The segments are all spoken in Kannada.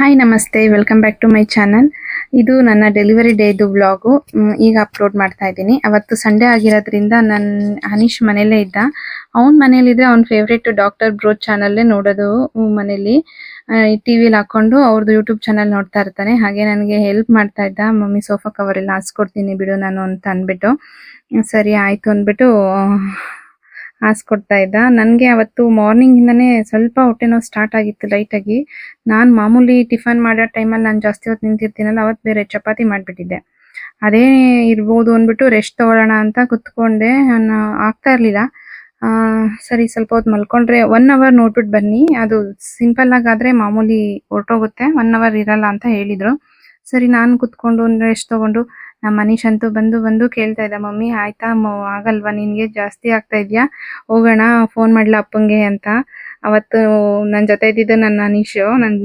ಹಾಯ್ ನಮಸ್ತೆ. Welcome back to my channel ಇದು ನನ್ನ ಡೆಲಿವರಿ ಡೇದು ವ್ಲಾಗು ಈಗ ಅಪ್ಲೋಡ್ ಮಾಡ್ತಾ ಇದ್ದೀನಿ. ಅವತ್ತು ಸಂಡೇ ಆಗಿರೋದ್ರಿಂದ ನನ್ನ ಹನೀಶ್ ಮನೇಲೇ ಇದ್ದ. ಅವ್ನ ಮನೇಲಿದ್ರೆ ಅವ್ನ ಫೇವ್ರೇಟ್ ಡಾಕ್ಟರ್ ಬ್ರೋ ಚಾನಲ್ಲೇ ನೋಡೋದು ಮನೇಲಿ. ಟಿ ವಿಲಿ ಹಾಕೊಂಡು ಅವ್ರದ್ದು ಯೂಟ್ಯೂಬ್ ಚಾನಲ್ ನೋಡ್ತಾ ಇರ್ತಾನೆ. ಹಾಗೆ ನನಗೆ ಹೆಲ್ಪ್ ಮಾಡ್ತಾ ಇದ್ದ. ಮಮ್ಮಿ ಸೋಫಾ ಕವರ್ ಎಲ್ಲ ಹಾಸ್ಕೊಡ್ತೀನಿ ಬಿಡು ನಾನು ಅಂತ ಅಂದ್ಬಿಟ್ಟು. ಸರಿ, ಆಯ್ತು ಅಂದ್ಬಿಟ್ಟು ಹಾಸ್ಕೊಡ್ತಾ ಇದ್ದ. ನನಗೆ ಅವತ್ತು ಮಾರ್ನಿಂಗ್ ಇಂದಾನೆ ಸ್ವಲ್ಪ ಹೊಟ್ಟೆ ನೋವು ಸ್ಟಾರ್ಟ್ ಆಗಿತ್ತು ಲೈಟಾಗಿ ನಾನು ಮಾಮೂಲಿ ಟಿಫನ್ ಮಾಡೋ ಟೈಮಲ್ಲಿ ನಾನು ಜಾಸ್ತಿ ಹೊತ್ತು ನಿಂತಿರ್ತೀನಲ್ಲ, ಅವತ್ತು ಬೇರೆ ಚಪಾತಿ ಮಾಡಿಬಿಟ್ಟಿದ್ದೆ. ಅದೇ ಇರ್ಬೋದು ಅಂದ್ಬಿಟ್ಟು ರೆಸ್ಟ್ ತಗೊಳ್ಳೋಣ ಅಂತ ಕುತ್ಕೊಂಡೆ. ನಾನು ಆಗ್ತಾ ಇರಲಿಲ್ಲ. ಸರಿ ಸ್ವಲ್ಪ ಹೊತ್ತು ಮಲ್ಕೊಂಡ್ರೆ ಒನ್ ಅವರ್ ನೋಡ್ಬಿಟ್ಟು ಬನ್ನಿ. ಅದು ಸಿಂಪಲ್ ಆಗಾದ್ರೆ ಮಾಮೂಲಿ ಹೊರಟೋಗುತ್ತೆ. ಒನ್ ಅವರ್ ಇರಲ್ಲ ಅಂತ ಹೇಳಿದ್ರು. ಸರಿ, ನಾನು ಕುತ್ಕೊಂಡು ರೆಸ್ಟ್ ತಗೊಂಡು ನಮ್ಮ ಮನೀಶ್ ಅಂತೂ ಬಂದು ಬಂದು ಕೇಳ್ತಾ ಇದ್ದ, ಮಮ್ಮಿ, ಆಯ್ತಾ? ಆಗಲ್ವಾ? ನಿನ್ಗೆ ಜಾಸ್ತಿ ಆಗ್ತಾ ಇದ್ಯಾ? ಹೋಗೋಣ, ಫೋನ್ ಮಾಡ್ಲಾ ಅಪ್ಪಂಗೆ ಅಂತ. ಅವತ್ತು ನನ್ನ ಜೊತೆ ಇದ್ದಿದ್ದು ನನ್ನ ಅನೀಶ್ ನನ್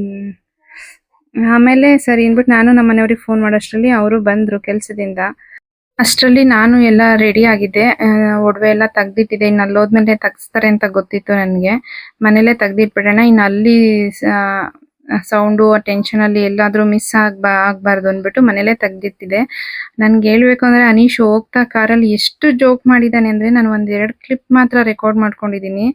ಆಮೇಲೆ ಸರಿ ಅಂದ್ಬಿಟ್ಟು ನಾನು ನಮ್ಮ ಮನೆಯವ್ರಿಗೆ ಫೋನ್ ಮಾಡೋಷ್ಟರಲ್ಲಿ ಅವರು ಬಂದ್ರು ಕೆಲಸದಿಂದ. ಅಷ್ಟರಲ್ಲಿ ನಾನು ಎಲ್ಲ ರೆಡಿ ಆಗಿದ್ದೆ. ಒಡವೆ ಎಲ್ಲ ತೆಗ್ದಿಟ್ಟಿದೆ ಇನ್ನು ಅಲ್ಲಿ ಹೋದ್ಮೇಲೆ ತೆಗಿಸ್ತಾರೆ ಅಂತ ಗೊತ್ತಿತ್ತು ನನಗೆ. ಮನೇಲೆ ತೆಗ್ದಿಟ್ಬಿಡೋಣ. ಇನ್ನು ಅಲ್ಲಿ ಸೌಂಡು ಟೆನ್ಷನ್ ಅಲ್ಲಿ ಎಲ್ಲಾದ್ರೂ ಮಿಸ್ ಆಗ್ಬಾ ಆಗ್ಬಾರ್ದು ಅಂದ್ಬಿಟ್ಟು ಮನೇಲೇ ತೆಗ್ದಿತ್ತಿದೆ ನನ್ಗೆ ಹೇಳ್ಬೇಕು ಅಂದ್ರೆ ಅನೀಶ್ ಹೋಗ್ತಾ ಕಾರಲ್ಲಿ ಎಷ್ಟು ಜೋಕ್ ಮಾಡಿದ್ದಾನೆ ಅಂದ್ರೆ ನಾನು ಒಂದ್ ಎರಡು ಕ್ಲಿಪ್ ಮಾತ್ರ ರೆಕಾರ್ಡ್ ಮಾಡ್ಕೊಂಡಿದೀನಿ.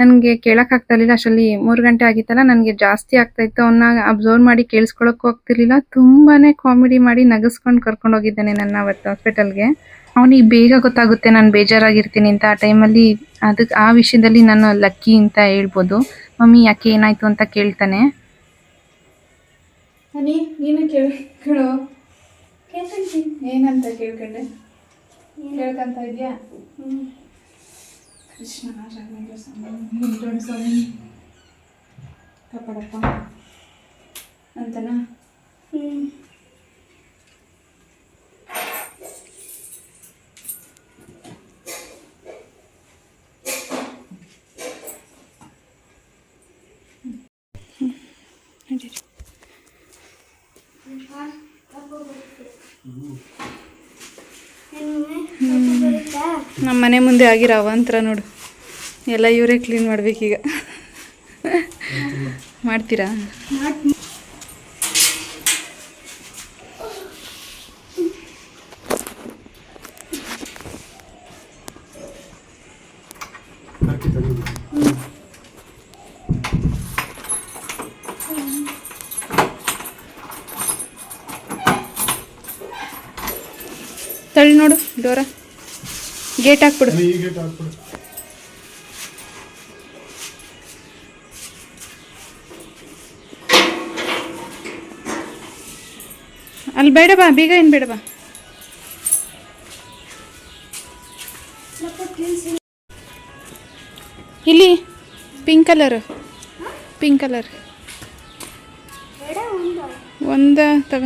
ನನಗೆ ಕೇಳಕ್ ಆಗ್ತಾ ಇರ್ಲಿಲ್ಲ, ಅಷ್ಟರಲ್ಲಿ ಮೂರು ಗಂಟೆ ಆಗಿತ್ತಲ್ಲ, ನನಗೆ ಜಾಸ್ತಿ ಆಗ್ತಾ ಇತ್ತು. ಅವನ್ನ ಅಬ್ಸರ್ವ್ ಮಾಡಿ ಕೇಳಿಸ್ಕೊಳಕ್ ಹೋಗ್ತಿರ್ಲಿಲ್ಲ ತುಂಬಾನೇ ಕಾಮಿಡಿ ಮಾಡಿ ನಗಸ್ಕೊಂಡು ಕರ್ಕೊಂಡು ಹೋಗಿದ್ದಾನೆ ನನ್ನ ಅವತ್ತು ಹಾಸ್ಪಿಟಲ್ಗೆ ಅವನಿಗೆ ಬೇಗ ಗೊತ್ತಾಗುತ್ತೆ ನಾನು ಬೇಜಾರಾಗಿರ್ತೀನಿ ಅಂತ. ಆ ಟೈಮಲ್ಲಿ ಅದಕ್ಕೆ ಆ ವಿಷಯದಲ್ಲಿ ನಾನು ಲಕ್ಕಿ ಅಂತ ಹೇಳ್ಬೋದು. ಮಮ್ಮಿ ಯಾಕೆ ಏನಾಯ್ತು ಅಂತ ಕೇಳ್ತಾನೆ. ಹನಿ ನೀನು ಕೇಳ ಕೇಳು. ಏನಂತ ಕೇಳ್ಕೊಂಡೆ? ಕೇಳ್ಕೊಂತ ಇದೆಯಾ? ಕೃಷ್ಣ ರಾಘವೇಂದ್ರ ಸ್ವಾಮಿ ವೆಂಕಟರಮಣ ಸ್ವಾಮಿ. ಕಾಪಾಡಪ್ಪ. ಅಂತನಾ? ನಡೀರಿ ನಮ್ಮ ಮನೆ ರವಂತ್ರ ನೋಡು. ಎಲ್ಲ ಇವರೇ ಕ್ಲೀನ್ ಮಾಡ್ಬೇಕೀಗ ಮಾಡ್ತೀರಾ? ತಳ್ಳಿ ನೋಡು ಡೋರ ಗೇಟ್ ಹಾಕ್ಬಿಡು. ಅಲ್ಲಿ ಬೇಡ ಬಾ ಬೀಗ ಏನು ಬೇಡ ಬಾ. ಇಲ್ಲಿ ಪಿಂಕ್ ಕಲರ್ ಪಿಂಕ್ ಕಲರ್ ಒಂದ ತಗ.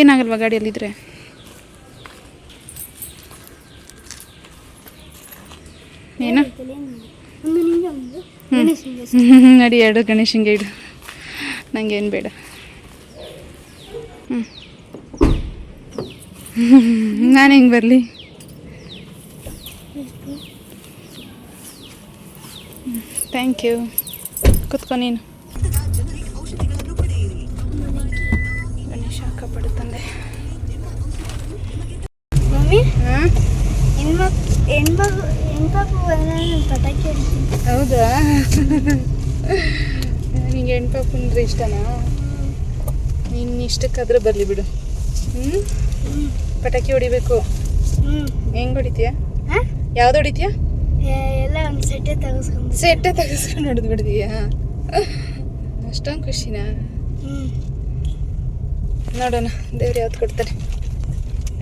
ಏನಾಗಲ್ವಾ ಗಾಡಿಯಲ್ಲಿದ್ರೆ? ಏನು? ನಡಿ, ಎರಡು ಗಣೇಶಂಗೆ ಇಡು. ನಂಗೇನು ಬೇಡ. ಹ್ಞೂ ನಾನು ಹೆಂಗೆ ಬರಲಿ? ಥ್ಯಾಂಕ್ ಯು ಕುತ್ಕೊ ನೀನು. ಮಮ್ಮಿ ಹಾಂ. ಹೆಣ್ಮಕ್ ಹೆಣ್ಮಗು ಹೆಣ್ಪಾಪು ಪಟಾಕಿ ಹೊಡಿತೀನಿ. ಹೌದಾ? ನಿಂಗೆ ಹೆಣ್ಪಾಪು ಅಂದ್ರೆ ಇಷ್ಟನಾ? ನಿನ್ನ ಇಷ್ಟಕ್ಕಾದ್ರೆ ಬರಲಿ ಬಿಡು. ಹ್ಞೂ ಪಟಾಕಿ ಹೊಡಿಬೇಕು. ಹ್ಞೂ ಹೆಂಗೆ ಹೊಡಿತೀಯ? ಯಾವ್ದು ಹೊಡಿತೀಯ? ಎಲ್ಲ ಒಂದು ಸೆಟ್ಟೆ ತೆಗೆಸ್ಕೊಂಡು ಸೆಟ್ಟೆ ತೆಗೆಸ್ಕೊಂಡು ಹೊಡೆದು ಬಿಡ್ತೀಯಾ? ಅಷ್ಟೊಂದು ಖುಷಿನಾ? ನೋಡೋಣ ದೇವ್ರು ಯಾವ್ದು ಕೊಡ್ತಾರೆ.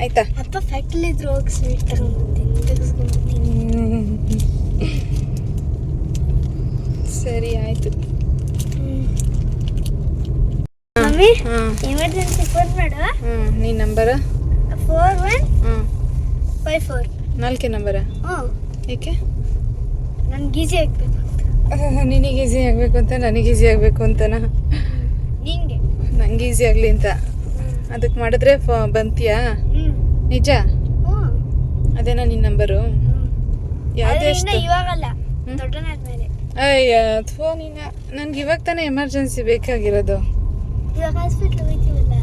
ಆಯ್ತಾ? ಅಪ್ಪ ಫ್ಯಾಕ್ಟ್ರಿ ಇದ್ರು ಹೋಗಿ ಸ್ವೀಟ್ ತಗೊಂಡ್ಬರ್ತೀನಿ ಸರಿ ಆಯ್ತು. ಮಮ್ಮಿ ಎಮರ್ಜೆನ್ಸಿ ಫೋನ್ ಮಾಡು ಹ್ಞೂ ನೀನು ನಂಬರ? ಫೋರ್ ಒನ್ ಹ್ಞೂ ಫೈವ್ ಫೋರ್ ನಾಲ್ಕೇ ನಂಬರ? ಹ್ಞೂ ಏಕೆ? ನನ್ಗೆ ಈಸಿ ಆಗ್ಬೇಕು ನಿನಗೆ ಈಸಿ ಆಗಬೇಕು ಅಂತ ನನಗೆ ಈಸಿ ಆಗಬೇಕು ಅಂತನಾ? ನಿಂಗೆ. ನಂಗೆ ಈಸಿ ಆಗಲಿ ಅಂತ. ಅದಕ್ಕೆ ಮಾಡಿದ್ರೆ ಬಂತೀಯಾ? ನಿಜ? ಅದೇನಾ ನಿನ್ನ ನಂಬರು? ಯಾವ್ದು ಎಷ್ಟು? ಅಯ್ಯ ಥೋ ನೀನ ನನ್ಗೆ ಇವಾಗ ತಾನೇ ಎಮರ್ಜೆನ್ಸಿ ಬೇಕಾಗಿರೋದು. ಇವಾಗ ಹಾಸ್ಪಿಟ್ಲ್ ಹೋಗ್ತೀವಲ್ಲ?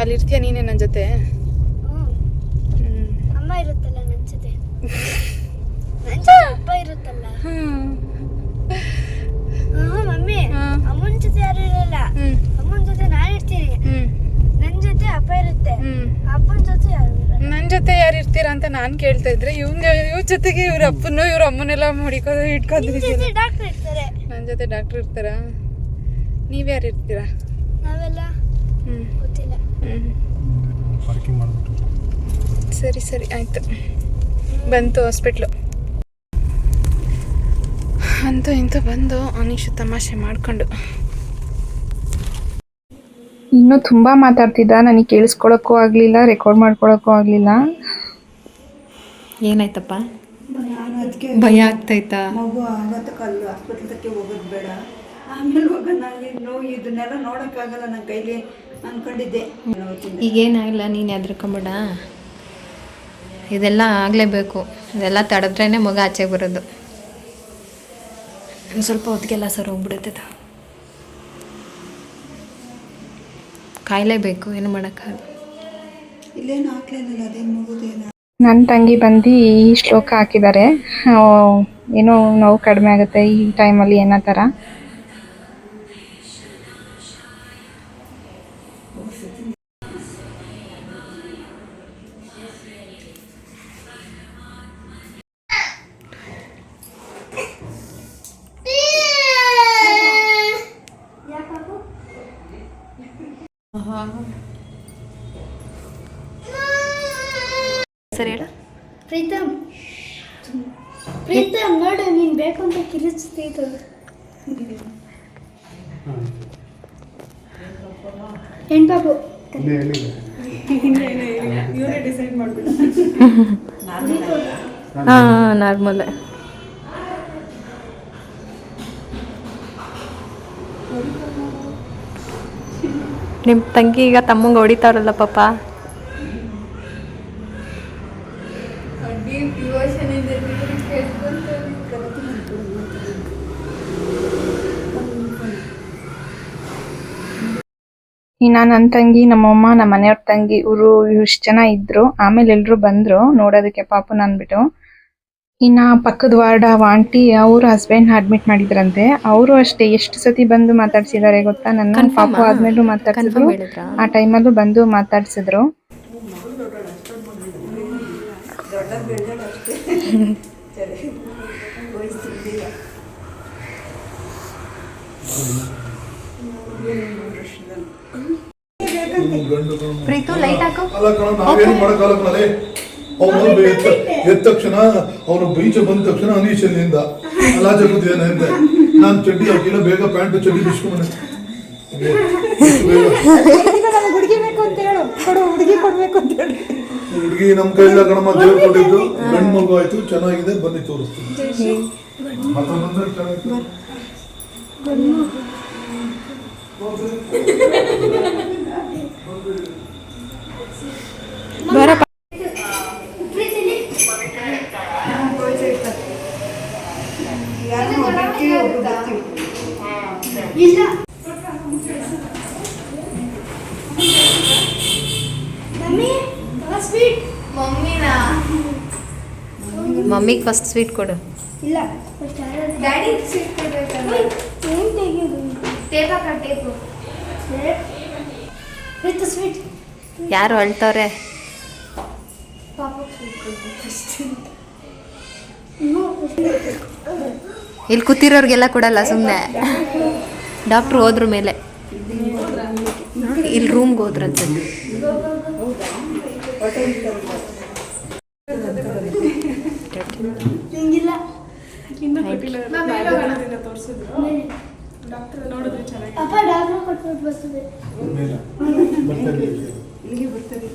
ಅಲ್ಲಿ ಇರ್ತೀಯ ನೀನೇ ನನ್ನ ಜೊತೆ. ಅಮ್ಮ ಇರುತ್ತಲ್ಲ ನನ್ನ ಜೊತೆ? ಅಪ್ಪ ಇರುತ್ತಲ್ಲ? ಹ್ಮ್. ಮಮ್ಮಿ. ಅಮ್ಮನ ಜೊತೆ ಯಾರು ಇರಲ್ಲ ಹ್ಮ್. ಅಮ್ಮನ ಜೊತೆ ನಾನು ಇರ್ತೀನಿ ಹ್ಮ್. ನನ್ ಜೊತೆ ಅಪ್ಪ ಇರುತ್ತೆ. ಅಪ್ಪನ ಜೊತೆ ಯಾರು ಇರಲ್ಲ ನನ್ನ ಜೊತೆ ಯಾರು ಇರ್ತೀರಾ ಅಂತ ನಾನು ಕೇಳ್ತಾ ಇದ್ರೆ ಇವ್ನ ಇವ್ರ ಜೊತೆಗೆ ಇವ್ರ ಅಪ್ಪನು ಇವ್ರ ಅಮ್ಮನೆಲ್ಲ ಇಟ್ಕೊಂಡಿದ್ದೀರ ಜೊತೆ ಡಾಕ್ಟರ್ ಇರ್ತಾರೆ. ನನ್ನ ಜೊತೆ ಡಾಕ್ಟ್ರ್ ಇರ್ತಾರಾ? ನೀವ್ಯಾರು ಇರ್ತೀರಾ? ನಾವೆಲ್ಲ ಗೊತ್ತಿಲ್ಲ. ಸರಿ ಸರಿ ಆಯ್ತು. ಬಂತು ಹಾಸ್ಪಿಟ್ಲು ಅಂತೂ ಇಂತೂ ಬಂದು ಅನೀಶು ತಮಾಷೆ ಮಾಡ್ಕೊಂಡು. ಇನ್ನೂ ತುಂಬ ಮಾತಾಡ್ತಿದ್ದ ನನಗೆ ಕೇಳಿಸ್ಕೊಳಕ್ಕೂ ಆಗಲಿಲ್ಲ ರೆಕಾರ್ಡ್ ಮಾಡ್ಕೊಳಕ್ಕೂ ಆಗಲಿಲ್ಲ. ಏನಾಯ್ತಪ್ಪ? ಭಯ ಆಗ್ತೈತಾ ಮಗು ಆಗತ್ತಕ್ಕೆ ಅಲ್ಲಿ ಹೋಗೋದು ಬೇಡ. ಆಮೇಲೆ ಹೋಗೋಣ ಅಲ್ಲಿ ನೋವು ಇದನ್ನೆಲ್ಲ ನೋಡೋಕ್ಕಾಗಲ್ಲ ನನ್ನ ಕೈಲಿ ಅನ್ಕೊಂಡಿದ್ದೆ. ನೋಡ್ತೀನಿ ಈಗೇನಾಗಿಲ್ಲ ನೀನು ಹೆದ್ರಕೊಂಬೇಡ? ಇದೆಲ್ಲ ಆಗಲೇಬೇಕು. ಇದೆಲ್ಲ ತಡೆದ್ರೇ ಮಗ ಆಚೆಗೆ ಬರೋದು. ಇನ್ನು ಸ್ವಲ್ಪ ಹೊತ್ತಿಗೆಲ್ಲ ಸರ್ ಹೋಗ್ಬಿಡುತ್ತೆ ಕಾಯಲೇಬೇಕು ಏನು ಮಾಡೋಕ್ಕಾಗಲ್ಲ. ಇಲ್ಲೇನು ಹಾಕ್ಲೇನಿಲ್ಲ ಅದೇನು ಮಗುದೇನು ನನ್ನ ತಂಗಿ ಬಂದು ಈ ಶ್ಲೋಕ ಹಾಕಿದ್ದಾರೆ. ಏನೋ ನೋವು ಕಡಿಮೆ ಆಗುತ್ತೆ ಈ ಟೈಮಲ್ಲಿ ಏನೋ ಥರ ಎಲ್ಲಿದೆ ಹಾಂ. ನಾರ್ಮಲ್. ನಿಮ್ಮ ತಂಗಿ ಈಗ ತಮ್ಮಂಗೆ ಹೊಡಿತಾವ್ರಲ್ಲ ಪಾಪ. ಇನ್ನು ನನ್ನ ತಂಗಿ ನಮ್ಮಮ್ಮ ನಮ್ಮ ಮನೆಯವ್ರ ತಂಗಿ ಇವರು ಇಷ್ಟು ಜನ ಇದ್ರು. ಆಮೇಲೆ ಎಲ್ರು ಬಂದ್ರು ನೋಡೋದಕ್ಕೆ ಪಾಪು ಅಂದ್ಬಿಟ್ಟು. ಇನ್ನ ಪಕ್ಕದ ವಾರ್ಡ್ ಆಂಟಿ ಅವ್ರ ಹಸ್ಬೆಂಡ್ ಅಡ್ಮಿಟ್ ಮಾಡಿದ್ರಂತೆ. ಅವರು ಅಷ್ಟೇ ಎಷ್ಟು ಸತಿ ಬಂದು ಮಾತಾಡ್ಸಿದ್ದಾರೆ ಗೊತ್ತಾ? ನನ್ನ ಪಾಪ? ಆದ್ಮೇಲೂ ಮಾತಾಡ್ಸಿದ್ರು? ಆ ಟೈಮಲ್ಲೂ ಬಂದು ಮಾತಾಡ್ಸಿದ್ರು. ಪ್ರೀತು ಲೈಟ್ ಹಾಕು. ಅಲ್ಲ ಕಣ ನಾವೇನು ಮಾಡೋಕ್ಕಾಗಲ್ಲ ಕಣಲೆ ಅವನು ಎದ್ದ ತಕ್ಷಣ ಅವನು ಬೀಚ ಬಂದ ತಕ್ಷಣ ಅನೀಶನಿಂದ ಅಲಾಜ ಅಂದೆ ನಾನು ಚಡ್ಡಿ ಹಾಕಿಲ್ಲ ಬೇಗ ಪ್ಯಾಂಟ್ ಚಡ್ಡಿ ಬಿಸ್ಕೊಂಡೆ ಹುಡುಗಿ ನಮ್ಮ ಕೈಯಿಂದ ಕಣಮ್ಮ ದೇವ್ರು ಕೊಟ್ಟಿದ್ದು. ಗಂಡು ಮಗು ಆಯ್ತು ಚೆನ್ನಾಗಿದೆ ಬನ್ನಿ ತೋರಿಸ್ತೀನಿ. ಮತ್ತೊಂದು ಚೆನ್ನಾಗಿತ್ತು ಬರಪ್ಪ ಇಲ್ಲ ಮಮ್ಮಿ ಸ್ವೀಟ್ ಮಮ್ಮಿನಾ ಮಮ್ಮಿಗೆ ಫಸ್ಟ್ ಸ್ವೀಟ್ ಕೊಡು ಇಲ್ಲ ಡ್ಯಾಡಿ ಸ್ವೀಟ್ ಕೊಡ್ಬೇಕಲ್ಲ ಏನು ತೆಗೆಯೋದು ಟೇಪ್ ಹಾಕ ಟೇಪು ವಿತ್ ಸ್ವೀಟ್ ಯಾರು ಅಳ್ತವ್ರೆ? ಇಲ್ಲಿ ಕೂತಿರೋರ್ಗೆಲ್ಲ ಕೊಡಲ್ಲ ಸುಮ್ಮನೆ ಡಾಕ್ಟ್ರು ಹೋದ್ರ ಮೇಲೆ. ಇಲ್ಲಿ ರೂಮ್ಗೆ ಅಪ್ಪ ಡಾಕ್ಟರ್ ಕೊಟ್ಬಿಟ್ಟು ಬರ್ತದೆ. ಮೇಲೆ ಬರ್ತಾರೆ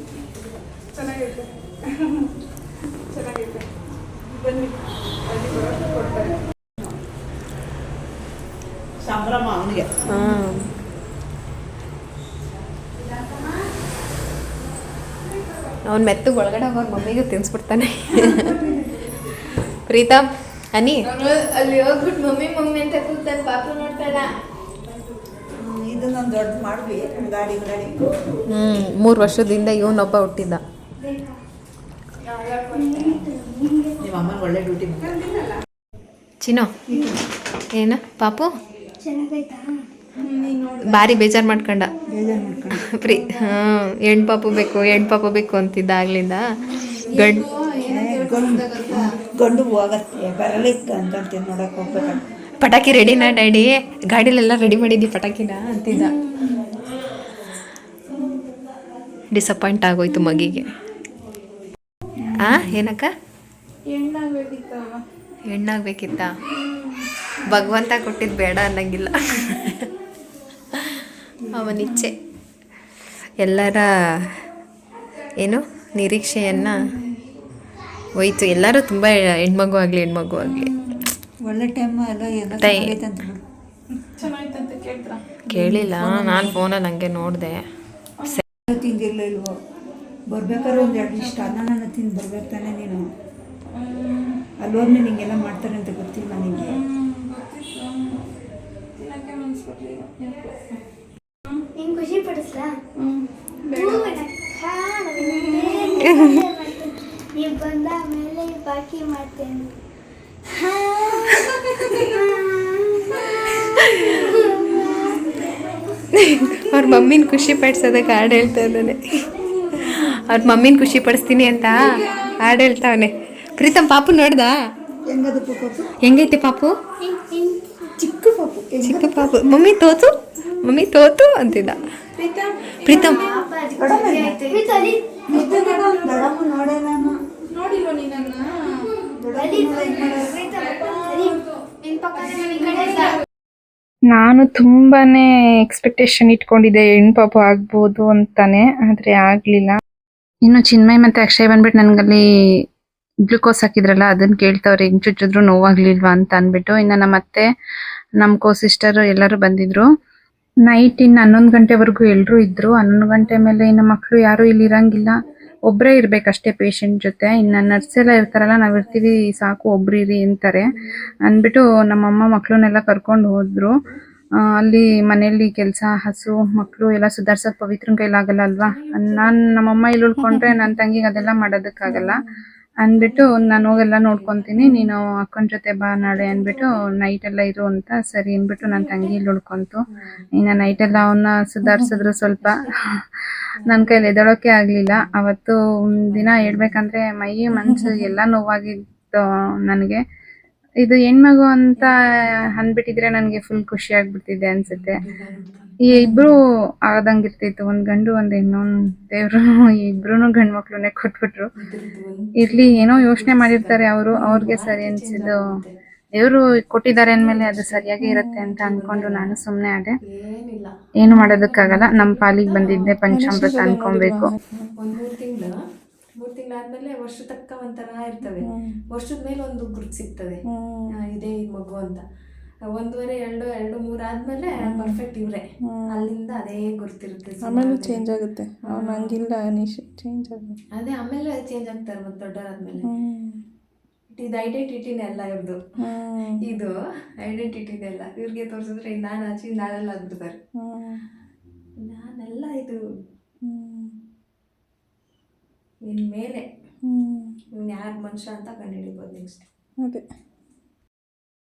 ಸಂಭ್ರಮ ಅವನಿಗೆ. ಹಾಂ. ಅವ್ನ ಮೆತ್ತಗೆ ಒಳಗಡೆ ಹೋಗಿ ಮಮ್ಮಿಗೂ ತಿನ್ಸ್ಬಿಡ್ತಾನೆ. ಪ್ರೀತಮ್ ಅನಿ ಅಲ್ಲಿ ಹೋಗ್ಬಿಟ್ಟು ಮಮ್ಮಿ ಮಮ್ಮಿ ಅಂತ ಕೂತ ಪಾಪ ನೋಡ್ತಾಳ. ಇದು ನಾನು ದೊಡ್ಡ ಮಾಡ್ವಿ ಗಾಡಿ ಗಾಡಿ. ಹ್ಞೂ ಮೂರು ವರ್ಷದಿಂದ ಇವನೊಬ್ಬ ಹುಟ್ಟಿದ್ದ. ನಿಮ್ಮ ಅಮ್ಮನ ಒಳ್ಳೆ ಡ್ಯೂಟಿ ಚಿನೋ ಏನು ಪಾಪು? ಭಾರಿ ಬೇಜಾರು ಮಾಡ್ಕೊಂಡ. ಫ್ರೀ ಮಾಡ್ಕೊಂಡು. ಪ್ರೀ ಹಾಂ ಹೆಣ್ಣು ಪಾಪು ಬೇಕು ಹೆಣ್ಣು ಪಾಪು ಬೇಕು ಅಂತಿದ್ದ ಆಗ್ಲಿಂದ ಗಂಡು ಗಂಡು ಗಂಡು ಹೋಗತ್ತೆ ಬರಲಿ ಅಂತ ನೋಡಕ್ಕೆ ಹೋಗ್ಬೇಕ. ಪಟಾಕಿ ರೆಡಿನಾ ಡ್ಯಾಡಿ? ಗಾಡಿಲೆಲ್ಲ ರೆಡಿ ಮಾಡಿದ್ದಿ ಪಟಾಕಿನ ಅಂತಿದ್ದ. ಡಿಸಪಾಯಿಂಟ್ ಆಗೋಯ್ತು ಮಗಿಗೆ. ಆ, ಏನಕ್ಕ? ಹೆಣ್ಣಾಗ್ಬೇಕಿತ್ತ? ಭಗವಂತ ಕೊಟ್ಟಿದ್ದು ಬೇಡ ಅನ್ನಂಗಿಲ್ಲ. ಅವನಿಚ್ಛೆ ಎಲ್ಲರ, ಏನು, ನಿರೀಕ್ಷೆಯನ್ನು ಹೋಯ್ತು. ಎಲ್ಲರೂ ತುಂಬ ಹೆಣ್ಮಗು ಆಗಲಿ ಹೆಣ್ಮಗು ಆಗಲಿ. ಒಳ್ಳೆ ಟೈಮ್ ಕೇಳಿಲ್ಲ. ನಾನು ಫೋನಲ್ಲಿ ಹಂಗೆ ನೋಡಿದೆ. ತಿಂದಿಲ್ಲ ಇಲ್ವೋ? ಬರ್ಬೇಕಾದ್ರೆ ಒಂದ್ ಎರಡು ಇಷ್ಟ ಅನ್ನನ ತಿಂದು ಬರ್ಬೇಕು ತಾನೆ ನೀನು? ಅಲ್ಲೋದ್ಮೇಲೆ ನಿಂಗೆಲ್ಲ ಮಾಡ್ತಾರೆ ಅಂತ ಗೊತ್ತಿಲ್ಲ ನಿಂಗೆ. ನಿಂಗೆ ಖುಷಿ ಪಡಿಸ್ಲಾ? ಬಂದ ಮೇಲೆ ಬಾಕಿ ಮಾಡ್ತೇನೆ. ಅವ್ರ ಮಮ್ಮಿನ ಖುಷಿ ಪಡಿಸೋದಕ್ಕೆ ಹಾಡು ಹೇಳ್ತಾ ಇದ್ದಾನೆ. ಅವ್ರ ಮಮ್ಮಿನ ಖುಷಿ ಪಡಿಸ್ತೀನಿ ಅಂತ ಹಾಡು ಹೇಳ್ತಾವನೆ. ಪ್ರೀತಮ್ ಪಾಪು ನೋಡ್ದಾ? ಹೆಂಗೈತೆ ಪಾಪು? ಚಿಕ್ಕ ಪಾಪು. ಚಿಕ್ಕ ಪಾಪು? ಮಮ್ಮಿ ತೋತು? ಮಮ್ಮಿ ತೋತು ಅಂತಿದ್ದ. ಪ್ರೀತಮ್? ಪ್ರೀತಮ್? ನೋಡೇ ನಾನು ತುಂಬಾನೇ ಎಕ್ಸ್ಪೆಕ್ಟೇಷನ್ ಇಟ್ಕೊಂಡಿದ್ದೆ ಹೆಣ್ ಪಾಪ ಆಗ್ಬೋದು ಅಂತಾನೆ ಆದ್ರೆ ಆಗ್ಲಿಲ್ಲ. ಇನ್ನು ಚಿನ್ಮಯ್ ಮತ್ತೆ ಅಕ್ಷಯ್ ಬಂದ್ಬಿಟ್ಟು ನನ್ಗಲ್ಲಿ ಗ್ಲುಕೋಸ್ ಹಾಕಿದ್ರಲ್ಲ ಅದನ್ನ ಕೇಳ್ತವ್ರೆ ಹೆಂಗ್ ಚುಚ್ಚಿದ್ರು ನೋವಾಗ್ಲಿಲ್ವಾ ಅಂತ ಅನ್ಬಿಟ್ಟು ಇನ್ನ ನಮ್ಮ ಅತ್ತೆ ನಮ್ ಕೋ ಸಿಸ್ಟರ್ ಎಲ್ಲರೂ ಬಂದಿದ್ರು. ನೈಟ್ ಇನ್ನು ಹನ್ನೊಂದು ಗಂಟೆವರೆಗೂ ಎಲ್ಲರೂ ಇದ್ರು. ಹನ್ನೊಂದು ಗಂಟೆ ಮೇಲೆ ಇನ್ನು ಮಕ್ಕಳು ಯಾರು ಇಲ್ಲಿ ಇರಂಗಿಲ್ಲ. ಒಬ್ರೇ ಇರ್ಬೇಕಷ್ಟೇ ಪೇಷಂಟ್ ಜೊತೆ. ಇನ್ನ ನರ್ಸ್ ಎಲ್ಲ ಇರ್ತಾರಲ್ಲ, ನಾವ್ ಇರ್ತೀವಿ, ಸಾಕು, ಒಬ್ರು ಇರಿ ಅಂತಾರೆ. ಅಂದ್ಬಿಟ್ಟು ನಮ್ಮಮ್ಮ ಮಕ್ಕಳನ್ನೆಲ್ಲ ಕರ್ಕೊಂಡು ಹೋದ್ರು. ಅಲ್ಲಿ ಮನೆಯಲ್ಲಿ ಕೆಲಸ, ಹಸು ಮಕ್ಕಳು ಎಲ್ಲ ಸುಧಾರ್ಸಕ್ ಪವಿತ್ರನ ಕೈಲಾಗಲ್ಲ ಅಲ್ವಾ? ನಾನ್ ನಮ್ಮಮ್ಮ ಇಲ್ಲಿ ಉಳ್ಕೊಂಡ್ರೆ ನನ್ನ ತಂಗಿಗೆ ಅದೆಲ್ಲ ಮಾಡೋದಕ್ಕಾಗಲ್ಲ. ಅಂದ್ಬಿಟ್ಟು ನಾನು ಹೋಗೆಲ್ಲ ನೋಡ್ಕೊತೀನಿ, ನೀನು ಅಕ್ಕನ ಜೊತೆ ಬಾ ನಾಳೆ ಅಂದ್ಬಿಟ್ಟು ನೈಟ್ ಎಲ್ಲ ಇರು ಅಂತ ಸರಿ ಅಂದ್ಬಿಟ್ಟು ನನ್ನ ತಂಗಿ ಇಲ್ಲಿ ಉಳ್ಕೊಂತು. ಇನ್ನು ನೈಟ್ ಎಲ್ಲ ಅವನ್ನ ಸುಧಾರ್ಸಿದ್ರು ಸ್ವಲ್ಪ. ನನ್ನ ಕೈಲಿ ಎದ್ದೇಳೋಕೆ ಆಗ್ಲಿಲ್ಲ. ಅವತ್ತು ದಿನ ಹೇಳ್ಬೇಕಂದ್ರೆ ಮೈ ಮನ್ಸು ಎಲ್ಲ ನೋವಾಗಿತ್ತು ನನಗೆ. ಇದು ಹೆಣ್ಮಗು ಅಂತ ಅಂದ್ಬಿಟ್ಟಿದ್ರೆ ನನಗೆ ಫುಲ್ ಖುಷಿ ಆಗ್ಬಿಡ್ತಿದೆ ಅನ್ಸುತ್ತೆ. ಈ ಇಬ್ರು ಆದಂಗಿರ್ತಿತ್ತು. ಒಂದ್ ಗಂಡು ಒಂದ್ ಹೆಣ್ಣು. ದೇವ್ರು ಇಬ್ರು ಗಂಡ್ ಮಕ್ಳುನೆ ಕೊಟ್ಬಿಟ್ರು. ಇರ್ಲಿ ಏನೋ ಯೋಚನೆ ಮಾಡಿರ್ತಾರೆ ಅವರು. ಅವ್ರಿಗೆ ಸರಿ ಅನ್ಸಿದ್ದು. ದೇವ್ರು ಕೊಟ್ಟಿದ್ದಾರೆ ಅಂದ್ಮೇಲೆ ಅದು ಸರಿಯಾಗಿ ಇರುತ್ತೆ ಅಂತ ಅನ್ಕೊಂಡು ನಾನು ಸುಮ್ನೆ ಆದೆ. ಏನು ಮಾಡೋದಕ್ಕಾಗಲ್ಲ ನಮ್ಮ ಪಾಲಿಗೆ ಬಂದಿದ್ದೆ ಪಂಚಾಮೃತ ಅನ್ಕೊಬೇಕು. ಒಂದು ಮೂರು ತಿಂಗಳು? ಮೂರು ತಿಂಗಳಾದ್ಮೇಲೆ ವರ್ಷ ತಕ್ಕ ಒಂಥರ ಇರ್ತವೆ. ವರ್ಷದ ಮೇಲೆ ಒಂದು ಗುರುತು ಸಿಗ್ತದೆ. ಇದೇ ಈ ಮಗು ಅಂತ. ಒಂದೂವರೆ ಎರಡು ಎರಡು ಮೂರು ಆದ್ಮೇಲೆ ಪರ್ಫೆಕ್ಟ್ ಇವ್ರೆ. ಅಲ್ಲಿಂದ ಅದೇ ಗುರ್ತಿರುತ್ತೆ ಆಮೇಲೆ ಚೇಂಜ್ ಆಗುತ್ತೆ. ಅವ್ನು ಹಂಗಿಲ್ಲ ಅನೀಶ್ ಚೇಂಜ್ ಆಗುತ್ತೆ. ಅದೇ ಆಮೇಲೆ ಚೇಂಜ್ ಆಗ್ತಾರೆ ಮತ್ತೆ ದೊಡ್ಡವರಾದ್ಮೇಲೆ. ಇದು ಐಡೆಂಟಿಟಿನೇ ಅಲ್ಲ ಇವ್ರದ್ದು ಇದು ಐಡೆಂಟಿಟಿನೇ ಅಲ್ಲ. ಇವ್ರಿಗೆ ತೋರಿಸಿದ್ರೆ ನಾನು ಆಚೆ ನಾನೆಲ್ಲ ಆಗ್ಬಿಡ್ತಾರೆ. ನಾನೆಲ್ಲ ಇದು ಇನ್ ಮೇಲೆ ಇವ್ನು ಯಾರು ಮನುಷ್ಯ ಅಂತ ಕಂಡುಹಿಡಿಬೋದು ನೆಕ್ಸ್ಟ್ ಅದೇ.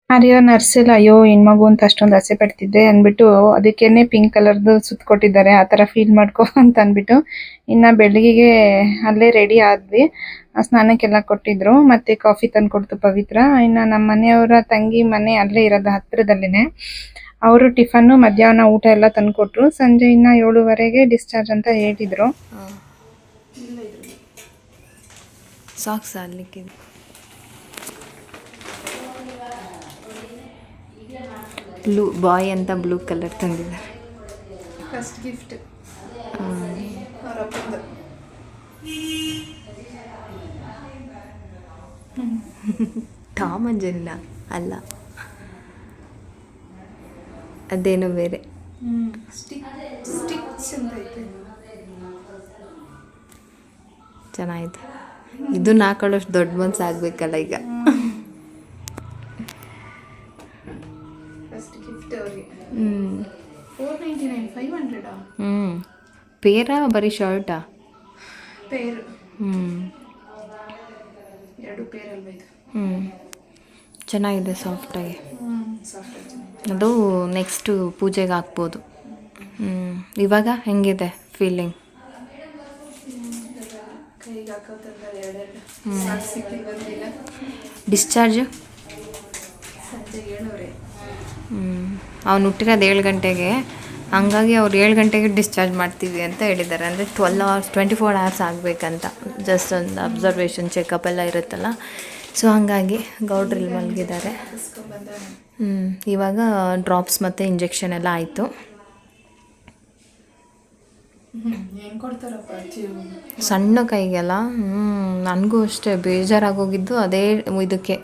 ಅಯ್ಯೋ ನರ್ಸ್ ಇಲ್ಲ ಅಯ್ಯೋ, ಹೆಣ್ಮಗು ಅಂತ ಅಷ್ಟೊಂದು ಆಸೆ ಪಡ್ತಿದ್ದೆ ಅಂದ್ಬಿಟ್ಟು ಅದಕ್ಕೇನೆ ಪಿಂಕ್ ಕಲರ್ದು ಸುತ್ತ ಕೊಟ್ಟಿದ್ದಾರೆ. ಆ ಥರ ಫೀಲ್ ಮಾಡ್ಕೊ ಅಂತ ಅಂದ್ಬಿಟ್ಟು ಇನ್ನ ಬೆಳಗ್ಗೆಗೆ ಅಲ್ಲೇ ರೆಡಿ ಆದ್ವಿ. ಸ್ನಾನಕ್ಕೆಲ್ಲ ಕೊಟ್ಟಿದ್ರು. ಮತ್ತೆ ಕಾಫಿ ತಂದು ಕೊಡ್ತು ಪವಿತ್ರ. ಇನ್ನು ನಮ್ಮ ಮನೆಯವರ ತಂಗಿ ಮನೆ ಅಲ್ಲೇ ಇರೋದು ಹತ್ರದಲ್ಲೇನೆ. ಅವರು ಟಿಫನ್ನು, ಮಧ್ಯಾಹ್ನ ಊಟ ಎಲ್ಲ ತಂದುಕೊಟ್ರು ಸಂಜೆ ಇನ್ನು ಏಳುವರೆಗೆ ಡಿಸ್ಚಾರ್ಜ್ ಅಂತ ಹೇಳಿದ್ರು ಸಾಕ್ಸ್ ಬ್ಲೂ ಬಾಯ್ ಅಂತ ಬ್ಲೂ ಕಲರ್ ತಂದಿದ್ದಾರೆ. ಫಸ್ಟ್ ಗಿಫ್ಟ್ ಟಾಮ್ ಅಂಜನಿಲ್ಲ ಅಲ್ಲ. ಅದೇನೋ ಬೇರೆ. ಚೆನ್ನಾಗಿದೆ. ಇದನ್ನ ಹಾಕೊಳ್ಳೋಷ್ಟು ದೊಡ್ಡ ಮನ್ಸು ಆಗಬೇಕಲ್ಲ ಈಗ. ಫೋರ್ ನೈಂಟಿ ನೈನ್ ಫೈವ್ ಹಂಡ್ರೆಡಾ ಹ್ಞೂ ಪೇರಾ ಬರೀ ಶರ್ಟಾ? ಪೇರ್. ಹ್ಞೂ ಎರಡು ಪೇರ್ ಅಲ್ವಾ ಇದು? ಹ್ಞೂ ಚೆನ್ನಾಗಿದೆ ಸಾಫ್ಟಾಗಿ. ಸಾಫ್ಟ್ ಅದು ನೆಕ್ಸ್ಟು ಪೂಜೆಗೆ ಹಾಕ್ಬೋದು. ಹ್ಞೂ ಇವಾಗ ಹೆಂಗಿದೆ ಫೀಲಿಂಗ್ ಡಿಸ್ಚಾರ್ಜ್ ಸಂಜೆ ಏಳುವರೆ. ಅವ್ನು ಹುಟ್ಟಿರೋದು ಏಳು ಗಂಟೆಗೆ. ಹಂಗಾಗಿ ಅವ್ರು ಏಳು ಗಂಟೆಗೆ ಡಿಸ್ಚಾರ್ಜ್ ಮಾಡ್ತೀವಿ ಅಂತ ಹೇಳಿದ್ದಾರೆ ಅಂದರೆ twelve hours twenty four hours ಆಗಬೇಕಂತ. ಜಸ್ಟ್ ಒಂದು ಅಬ್ಸರ್ವೇಷನ್ ಚೆಕಪ್ ಎಲ್ಲ ಇರುತ್ತಲ್ಲ. ಸೊ ಹಂಗಾಗಿ ಗೌಡ್ರಲ್ಲಿ ಮಲಗಿದ್ದಾರೆ. ಹ್ಞೂ ಇವಾಗ ಡ್ರಾಪ್ಸ್ ಮತ್ತು ಇಂಜೆಕ್ಷನ್ ಎಲ್ಲ ಆಯಿತು. ಸಣ್ಣ ಕೈಗೆಲ್ಲ? ಹ್ಞೂ ನನಗೂ ಅಷ್ಟೇ ಬೇಜಾರಾಗೋಗಿದ್ದು ಅದೇ ಇದಕ್ಕೆ.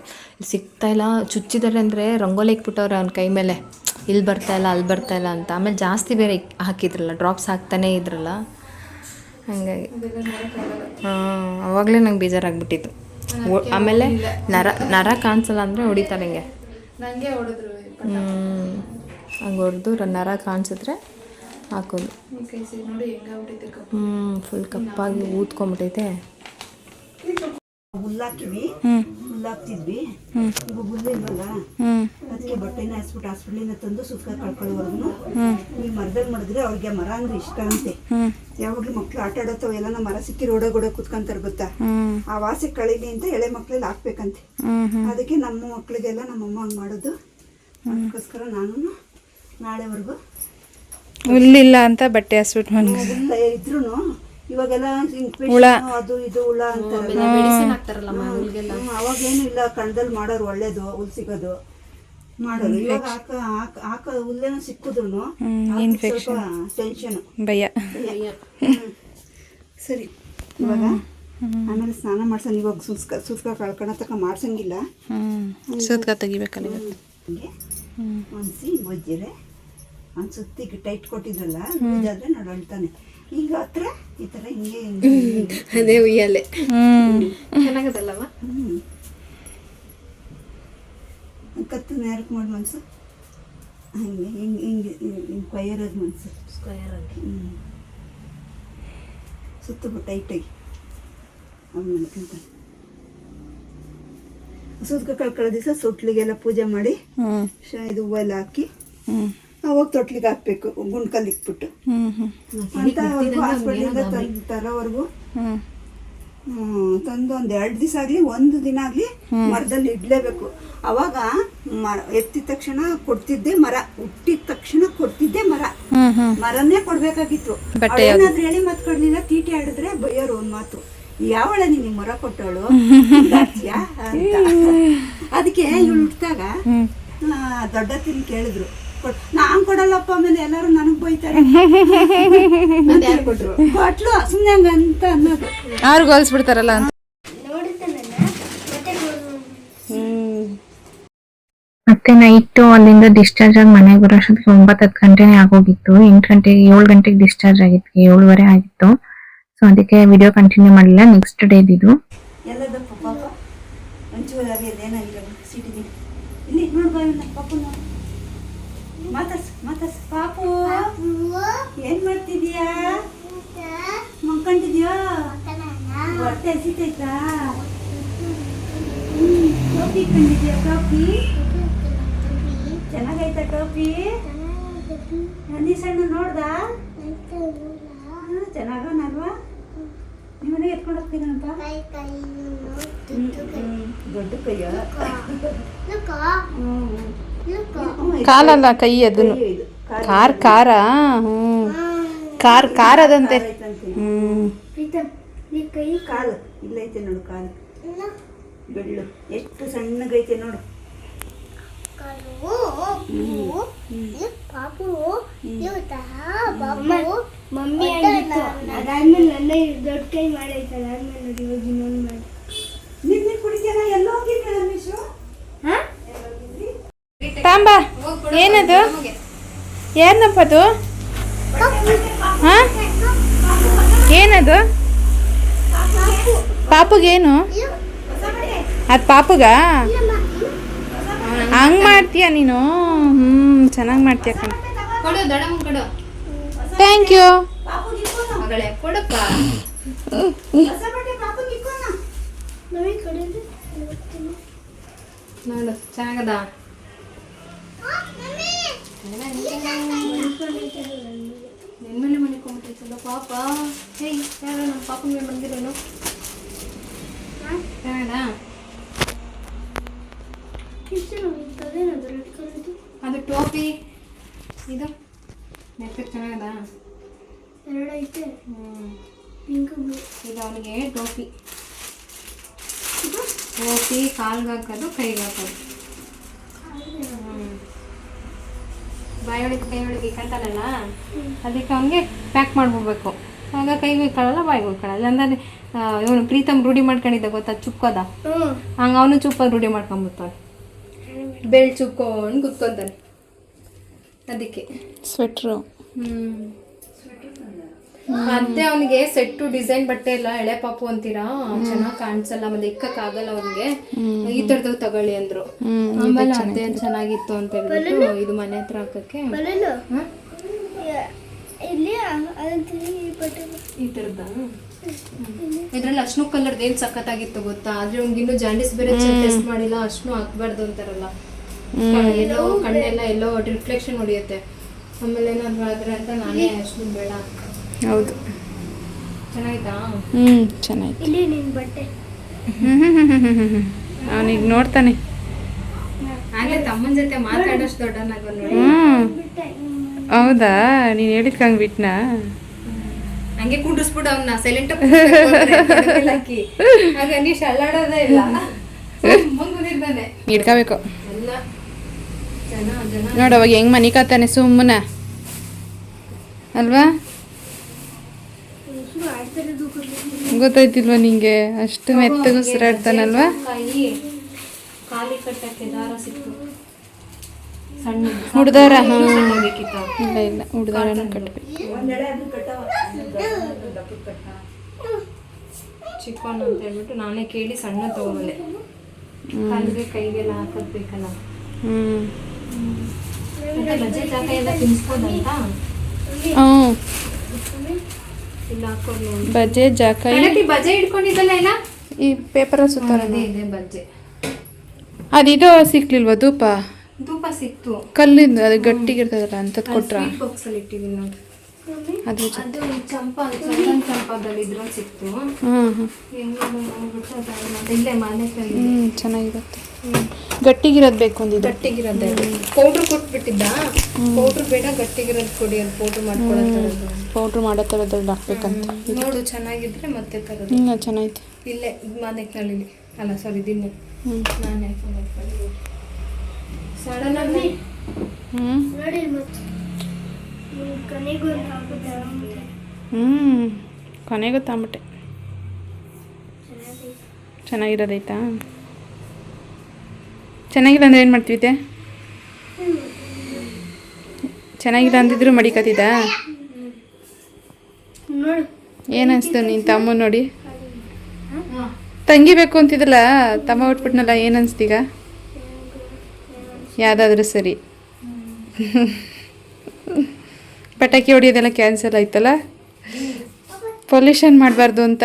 ಸಿಗ್ತಾ ಇಲ್ಲ. ಚುಚ್ಚಿದ್ದಾರೆ ಅಂದರೆ ರಂಗೋಲಿ ಇಕ್ಬಿಟ್ಟವ್ರೆ ಅವ್ನ ಕೈ ಮೇಲೆ. ಇಲ್ಲಿ ಬರ್ತಾ ಇಲ್ಲ ಅಲ್ಲಿ ಬರ್ತಾ ಇಲ್ಲ ಅಂತ. ಆಮೇಲೆ ಜಾಸ್ತಿ ಬೇರೆ ಹಾಕಿದ್ರಲ್ಲ ಡ್ರಾಪ್ಸ್ ಹಾಕ್ತಾನೇ ಇದ್ರಲ್ಲ. ಹಾಗಾಗಿ. ಹಾಂ ಅವಾಗಲೇ ನಂಗೆ ಬೇಜಾರಾಗ್ಬಿಟ್ಟಿತ್ತು. ಆಮೇಲೆ ನರ ನರ ಕಾಣಿಸಲ್ಲ ಅಂದರೆ ಹೊಡಿತಾರೆ ಹಿಂಗೆ. ಹ್ಞೂ ಹಂಗೆ ಹೊಡೆದು ನರ ಕಾಣಿಸಿದ್ರೆ ಹಾಕೋದು. ಹ್ಞೂ ಫುಲ್ ಕಪ್ಪಾಗಿ ಊದ್ಕೊಂಬಿಟ್ಟೈತೆ ಹುಲ್ಲಾಕಿವಿ ಹುಲ್ಲಾಕ್ತಿದ್ವಿ. ಇವಾಗ ಹುಲ್ಲು ಇಲ್ವಲ್ಲ? ಅದಕ್ಕೆ ಬಟ್ಟೆನ ಹಾಸ್ಬಿಟ್ಟು ಹಾಸ್ಪಿಟ್ಲಿಂದ ತಂದು ಸುಕ್ಕ ಕಳ್ಕೊಳ್ಳೋವರೆಗೂ ಈ ಮರದಲ್ಲಿ ಮಾಡಿದ್ರೆ ಅವ್ರಿಗೆ ಮರ ಅಂದ್ರೆ ಇಷ್ಟ ಅಂತೆ. ಯಾವಾಗಲೂ ಮಕ್ಳು ಆಟ ಆಡೋತಾವ ಎಲ್ಲ ಮರ ಸಿಕ್ಕಿ ರೋಡ ಗೋಡ ಕುತ್ಕೊಂತಾರೆ ಗೊತ್ತಾ? ಆ ವಾಸಿ ಕಳೀಲಿ ಅಂತ ಎಳೆ ಮಕ್ಳಲ್ಲಿ ಹಾಕ್ಬೇಕಂತೆ. ಅದಕ್ಕೆ ನಮ್ಮ ಮಕ್ಳಿಗೆಲ್ಲ ನಮ್ಮಮ್ಮ ಹಂಗೆ ಮಾಡೋದು. ಅದಕ್ಕೋಸ್ಕರ ನಾನು ನಾಳೆವರೆಗೂ ಹುಲ್ಲಿಲ್ಲ ಅಂತ ಬಟ್ಟೆ ಹಸ್ಬಿಟ್ಟು ಮನ್ಗ ಇದ್ರೂ ಇವಾಗೆಲ್ಲ ಹುಳ. ಅದು ಇದು ಹುಳ ಅಂತ ಅವಾಗೇನು ಇಲ್ಲ ಕಣದಲ್ಲಿ ಮಾಡೋರು ಒಳ್ಳೇದು ಹುಲ್ ಸಿಗೋದು. ಮಾಡೋದು ಇವಾಗ ಹಾಕ ಹಾಕ ಹಾಕ ಹುಲ್ಲೇನೋ ಸಿಕ್ಕಿದ್ರು ಇನ್ಫೆಕ್ಷನ್ ಟೆನ್ಷನ್ ಭಯ. ಸರಿ. ಇವಾಗ ಆಮೇಲೆ ಸ್ನಾನ ಮಾಡ್ಸೋಣ. ಇವಾಗ ಸುಸ್ಕ ಸುಸ್ಕ ಕಳ್ಕೊಳ ತಕ ಮಾಡ್ಸಂಗಿಲ್ಲ. ಸುಸ್ಕ ಸೂತ್ಕ ತೆಗಿಬೇಕಲ್ಲ ಇವತ್ತು. ಒನ್ಸಿ ಬೊಜ್ಜಿರೆ ಒಂದು ಸುತ್ತಿಗೆ ಟೈಟ್ ಕೊಟ್ಟಿದ್ರಲ್ಲ ಇದಾದ್ರೆ ಆದ್ರೆ ಅಳ್ತಾನೆ ಈಗ ಹತ್ರ ಈ ತರ ಹಿಂಗೆ ಅದೇ ಉಯ್ಯಾಲೆ. ಚೆನ್ನಾಗದಲ್ಲವ? ಹ್ಮ್. ಕತ್ತು ನೇರಕ್ಕೆ ಮಾಡಿ ಮನ್ಸು. ಹಂಗೆ ಹಿಂಗೆ ಹಿಂಗೆ ಹಿಂಗೆ ಆಗಿ ಮನ್ಸು. ಹ್ಞೂ ಸುತ್ತಬಿಟ್ಟು ಟೈಟಾಗಿ ಅವ್ನು ಮಲ್ಕೊಂತಾನೆ ಸುತ್ತ ಕಳ್ಕೊಳ್ಳೋ ದಿವಸ ಸುಟ್ಲಿಗೆಲ್ಲ ಪೂಜೆ ಮಾಡಿ ಇದು ಹೂವೆಲ್ಲ ಹಾಕಿ ಅವಾಗ ತೊಟ್ಲಿಗೆ ಹಾಕ್ಬೇಕು ಗುಂಡ್ಕಲ್ಲಿ ಇಕ್ಬಿಟ್ಟು. ಹಾಸ್ಪಿಟ್ಲಿಂದ ತಂದು ತರೋವರೆಗೂ. ತಂದು ಒಂದು ಎರಡು ದಿವಸ ಆಗಲಿ ಒಂದು ದಿನ ಆಗಲಿ ಮರದಲ್ಲಿ ಇಡ್ಲೇಬೇಕು. ಅವಾಗ ಮರ ಎತ್ತಿದ ತಕ್ಷಣ ಕೊಡ್ತಿದ್ದೆ ಮರ ಹುಟ್ಟಿದ ತಕ್ಷಣ ಕೊಡ್ತಿದ್ದೆ ಮರ. ಮರನೇ ಕೊಡ್ಬೇಕಾಗಿತ್ತು. ಏನಾದ್ರೂ ಹೇಳಿ ಮತ್ ಕೊಡ್ಲಿಲ್ಲ ತೀಟಿ ಆಡಿದ್ರೆ ಬಯ್ಯೋರು ಒಂದ್ ಮಾತು. ಯಾವಳ ನೀನು ಮರ ಕೊಟ್ಟವಳು? ಅದಕ್ಕೆ ಇವ್ಳು ಹುಟ್ಟಿದಾಗ ದೊಡ್ಡ ತಿನ್ ಕೇಳಿದ್ರು. ಕೊಟ್- ನಾನ್ ಕೊಡಲ್ಲಪ್ಪ ಆಮೇಲೆ ಎಲ್ಲರೂ ನನಗ್ ಬೈತಾರೆ. ಕೊಟ್ಲು ಸುಮ್ಮನೆ ಹಂಗಂತ ಅನ್ನೋದು. ಯಾರು ಗೋಲ್ಸ್ಬಿಡ್ತಾರಲ್ಲ ಅಂತ. ಮತ್ತೆ ನೈಟು ಅಲ್ಲಿಂದ ಡಿಸ್ಚಾರ್ಜ್ ಆಗಿ ಮನೆಗೆ ಬರೋ ಅಷ್ಟೊತ್ತಿಗೆ ಒಂಬತ್ತು ಹತ್ತು ಗಂಟೆನೇ ಆಗೋಗಿತ್ತು. ಎಂಟು ಗಂಟೆಗೆ ಏಳು ಗಂಟೆಗೆ ಡಿಸ್ಚಾರ್ಜ್ ಆಗಿತ್ತು. ಏಳುವರೆ ಆಗಿತ್ತು. ಸೊ ಅದಕ್ಕೆ ವಿಡಿಯೋ ಕಂಟಿನ್ಯೂ ಮಾಡಿಲ್ಲ. ನೆಕ್ಸ್ಟ್ ಡೇ ಇದು ಎಲ್ಲದಪ್ಪ ಪಾಪ ಒಂಚೂರಾಗಿ ಏನಾಗಿಲ್ಲ ಸಿಟಿಗೆ ಇಲ್ಲಿ ನೋಡ್ಬಾ ಇವನ್ನ ಪಾಪು ನೋಡು. ಮಾತಾಡ್ಸ್ ಮಾತಾಡ್ಸ್. ಪಾಪು ಏನ್ ಮಾಡ್ತಿದ್ಯಾ? ಮಲ್ಕೊಂಡಿದ್ಯಾ? ಹೊಟ್ಟೆ ಹಸಿತೈತಾ? ಕಾಫಿ ಟೋಪಿ ಕಂಡಿದ್ಯಾ ಟೋಪಿ? ಚೆನ್ನಾಗೈತಾ ಟೋಪಿ? ಸಣ್ಣ ನೋಡ್ದಾ? ಚೆನ್ನಾಗನಲ್ವಾ ನಿಮ್ಮನೆ ಎತ್ಕೊಂಡು ಹೋಗ್ತೀನಪ್ಪ ದೊಡ್ಡ ಕೈಯ? ಕಾಲಲ್ಲ ಕೈ ಅದನ್ನು ಕಾರ್ ಕಾರ? ಹ್ಞೂ. ಕಾರ್ ಕಾರ್ ಅದಂತೆ ಹ್ಞೂ. ಕೈ ಕಾಲು ಇಲ್ಲೈತೆ ನೋಡು ಕಾಲು. ಬೆಳ್ಳು. ಎಷ್ಟು ಸಣ್ಣಗೈತೆ ನೋಡು. ಪಾಪು ಮಮ್ಮಿ ಅದಾದ್ಮೇಲೆ ನನ್ನ ದೊಡ್ಡ ಕೈ ಮಾಡೈತೆ ಅದಾದ್ಮೇಲೆ ನೋಡಿ ಇವಾಗ ಇನ್ನೊಂದು ಮಾಡಿ ನೀನ್ ನೀನ್ ಕುಡಿದ್ಯಲ್ಲ ಎಲ್ಲ ಹೋಗಿದ್ದೆ ರಮೇಶು ಹಾ ತಾಂಬ ಏನದು ಏನಪ್ಪ ಅದು ಹಾಂ? ಏನದು? ಪಾಪಗೇನು? ಅದು ಪಾಪಗ? ಹಂಗ್ ಮಾಡ್ತೀಯ ನೀನು? ಹ್ಮ್ ಚೆನ್ನಾಗಿ ಮಾಡ್ತೀಯ ಕಣ. ಕೊಡು ದಡಮ್ ಕೊಡು. ಥ್ಯಾಂಕ್ ಯು ನೋಡು ಚೆನ್ನಾಗದ? ಮನಿಕೊಂಬಿಟ್ಟೈತಲ್ಲ ಪಾಪ ಹೇಯ್ ಯಾರು ನಮ್ಮ ಪಾಪನ ಮೇಲೆ ಬಂದಿರೋನು ಕಲರ್ದು ಅದು ಟೋಪಿ ಇದು ನೆಕ್ಕ ಚೆನ್ನಾಗದ ಎರಡು ಐತೆ ಹ್ಞೂ ಪಿಂಕ್ ಬ್ಲೂ ಇದು ಅವನಿಗೆ ಟೋಪಿ ಟೋಪಿ ಕಾಲ್ಗೆ ಹಾಕೋದು ಕೈಗೆ ಹಾಕೋದು ಹ್ಮ್. ಬಾಯೊಳಗೆ ಕೈಯೊಳಗೆ ಇಕ್ಕಂತಾನಲ್ಲ ಅದಕ್ಕೆ ಅವನಿಗೆ ಪ್ಯಾಕ್ ಮಾಡ್ಬಿಡ್ಬೇಕು. ಆಗ ಕೈಗೆ ಇಕ್ಕಳಲ್ಲ ಬಾಯಿಗೆ ಇಕ್ಕಳಲ್ಲ ಅಂದ್ರೆ ಇವನು ಪ್ರೀತಮ್ ರೂಢಿ ಮಾಡ್ಕೊಂಡಿದ್ದ ಗೊತ್ತಾ? ಚುಕ್ಕೋದ? ಹಂಗ ಅವನು ಚುಪ್ಪಾಗಿ ರೂಢಿ ಮಾಡ್ಕೊಂಬಿಡ್ತಾನೆ ಬೆಳ್ ಚುಕ್ಕೊಂಡು ಕುತ್ಕೊಂತಾನೆ. ಅದಕ್ಕೆ. ಸ್ವೆಟ್ರು ಹ್ಮ್. ಮತ್ತೆ ಅವನಿಗೆ ಸೆಟ್ಟು ಡಿಸೈನ್ ಬಟ್ಟೆ ಎಲ್ಲ ಎಳೆ ಪಾಪು ಅಂತೀರಾ? ಚೆನ್ನಾಗ್ ಕಾಣಿಸಲ್ಲ ಮತ್ತೆ ಇಕ್ಕಕ್ ಆಗಲ್ಲ ಅವನಿಗೆ ಈ ತರದವ್ ತಗೊಳ್ಳಿ ಅಂದ್ರು. ಆಮೇಲೆ ಅದೇ ಚೆನ್ನಾಗಿತ್ತು ಅಂತ ಹೇಳ್ಬಿಟ್ಟು ಇದು ಮನೆ ಹತ್ರ ಹಾಕಕ್ಕೆ. ಈ ಬಟನ್ ಈ ತರದ ಇದ್ರಲ್ಲಿ ಅಶ್ನು ಕಲರ್ದು ಏನ್ ಸಖತ್ತಾಗಿತ್ತು ಗೊತ್ತಾ? ಆದ್ರೆ ಅವ್ನಿಗಿನ್ನೂ ಜಾಂಡಿಸ್ ಬೇರೆ ಟೆಸ್ಟ್ ಮಾಡಿಲ್ಲ ಅಶ್ನು ಹಾಕ್ಬಾರ್ದು ಅಂತಾರಲ್ಲ. ಎಲ್ಲೋ ಕಣ್ಣೆಲ್ಲ ಎಲ್ಲೋ ರಿಫ್ಲೆಕ್ಷನ್ ಹೊಡಿಯುತ್ತೆ. ಆಮೇಲೆ ಏನಾದ್ರು ಆದ್ರೆ ಅಂತ ನಾನೇ ಅಶ್ನು ಬೇಡ. ಹೌದು. ಚೆನ್ನಾಗಿತ್ತಾ? ಹ್ಞೂ ಚೆನ್ನಾಯ್ತು ಇಲ್ಲಿ ನಿನ್ ಬಟ್ಟೆ. ಅವನಿಗೆ ನೋಡ್ತಾನೆ. ಆಗ್ಲೇ ತಮ್ಮನ ಜೊತೆ ಮಾತಾಡೋಷ್ಟು ದೊಡ್ಡನಾಗ ನೋಡಿ. ಹ್ಞೂ ಹೌದಾ? ನೀನು ಹೇಳಿದ್ಕಂಗೆ ಬಿಟ್ನಾ? ಹಂಗೆ ಕುಂಡಿಸ್ಬಿಡು ಅವನ್ನ ಸೈಲೆಂಟ್ ಹಾಕಿ. ಆಗ ನೀಶ್ ಅಲ್ಲಾಡೋದೇ ಇಲ್ಲ. ಮುಂದಿರ್ತಾನೆ ಹಿಡ್ಕೋಬೇಕು ನೋಡವಾಗ ಹೆಂಗ್ ಮನಿಕತ್ತಾನೆ ಸುಮ್ಮನ ಅಲ್ವಾ ಶುರು ಆಡ್ತಿರೋದು ಗೊತ್ತಾಯ್ತಿಲ್ವಾ ನಿಂಗೆ? ಅಷ್ಟು ಮೆತ್ತಗೆ ಉಸಿರಾಡ್ತಾನಲ್ವಾ? ಕಾಯಿ ಖಾಲಿ ಕಟ್ಟಕ್ಕೆ ದಾರ ಸಿಕ್ತು. ಸಣ್ಣ ಹುಡ್ದಾರ ಹಾ ಇಲ್ಲ ಇಲ್ಲ. ಹುಡ್ದಾರನ ಕಟ್ಬೇಕು. ಚಿಕ್ಕನ್ ಅಂತ ಹೇಳ್ಬಿಟ್ಟು ನಾನೇ ಕೇಳಿ ಸಣ್ಣ ತಗೊಂಡೆ. ಕಾಲಿಗೆ ಕೈಗೆಲ್ಲ ಹಾಕೋದ್ ಬೇಕಲ್ಲ ಲಜ್ಜೆ ಜಾಗ ಎಲ್ಲ ತಿನ್ಸ್ಬೋದಂತ? ಹ್ಞೂ ಬಜೆ ಜಾಕಾಯಿ ಬಜೆ ಇಟ್ಕೊಂಡಿದ್ದಲ್ಲ ಇಲ್ಲ? ಈ ಪೇಪರ್ ಸುತ್ತಾರ ಇದೆ ಬಜ್ಜೆ ಅದಿದು ಸಿಕ್ಲಿಲ್ವಾ ಧೂಪ? ಧೂಪ ಸಿಕ್ತು. ಕಲ್ಲಿಂದ ಅದು ಗಟ್ಟಿಗಿರ್ತದಲ್ಲ ಅಂತ ಕೊಟ್ರ? ಬಾಕ್ಸ್ ಅಲ್ಲಿ ಇಟ್ಟಿದ್ದೀನಿ ನೋಡಿ. ಅದ್ರ ಅದು ಈ ಚಂಪಾ ಚಂದನ್ ಚಂಪಾದಲ್ಲಿ ಇದ್ರಲ್ಲಿ ಸಿಕ್ತು. ಹ್ಮ್ ಇಲ್ಲೇ ಮನೆ ಚೆನ್ನಾಗಿರುತ್ತೆ. ಗಟ್ಟಿಗಿರೋದು ಬೇಕು ಒಂದಿದು ಗಟ್ಟಿಗಿರೋದು ಪೌಡ್ರ್ ಕೊಟ್ಬಿಟ್ಟಿದ್ದ? ಪೌಡ್ರ್ ಬೇಡ ಗಟ್ಟಿಗಿರೋದು ಕೊಡಿ ಅದು ಪೌಡ್ರ್ ಮಾಡ್ಕೊಳ್ಳೋದು ಪೌಡ್ರ್ ಮಾಡೋ ಥರದ್ರಲ್ಲಿ ಹಾಕ್ಬೇಕಂತ ನೋಡು ಚೆನ್ನಾಗಿದ್ರೆ ಮತ್ತೆ ತರೋದು. ಇಲ್ಲ ಚೆನ್ನಾಯ್ತು ಇಲ್ಲೇ ಮಾನೆಕ್ನಳ್ಳಿಲಿ ಅಲ್ಲ ಸಾರಿ ದಿನ ಹ್ಞೂ ನಾನೇ ಸಡನ್ ಆಗಿ ಹ್ಞೂ ನೋಡಿ ಮತ್ತೆ. ಹ್ಞೂ ಕೊನೆಗೂ ಚೆನ್ನಾಗಿರೋದೈತಾ? ಚೆನ್ನಾಗಿಲ್ಲ ಅಂದ್ರೆ ಏನು ಮಾಡ್ತಿದ್ದೆ ಚೆನ್ನಾಗಿಲ್ಲ ಅಂದಿದ್ರು ಮಡಿಕತ್ತಿದ್ದ ನೋಡು ಏನು ಅನಿಸ್ತು ನೀನು ತಮ್ಮ ನೋಡಿ? ತಂಗಿ ಬೇಕು ಅಂತಿದ್ದಲ್ಲ ತಮ್ಮ ಹೊಟ್ಬಿಟ್ನಲ್ಲ ಏನು ಅನಿಸ್ತೀಗ ಯಾವುದಾದ್ರೂ ಸರಿ. ಪಟಾಕಿ ಹೊಡಿಯೋದೆಲ್ಲ ಕ್ಯಾನ್ಸಲ್ ಆಯ್ತಲ್ಲ? ಪೊಲ್ಯೂಷನ್ ಮಾಡಬಾರ್ದು ಅಂತ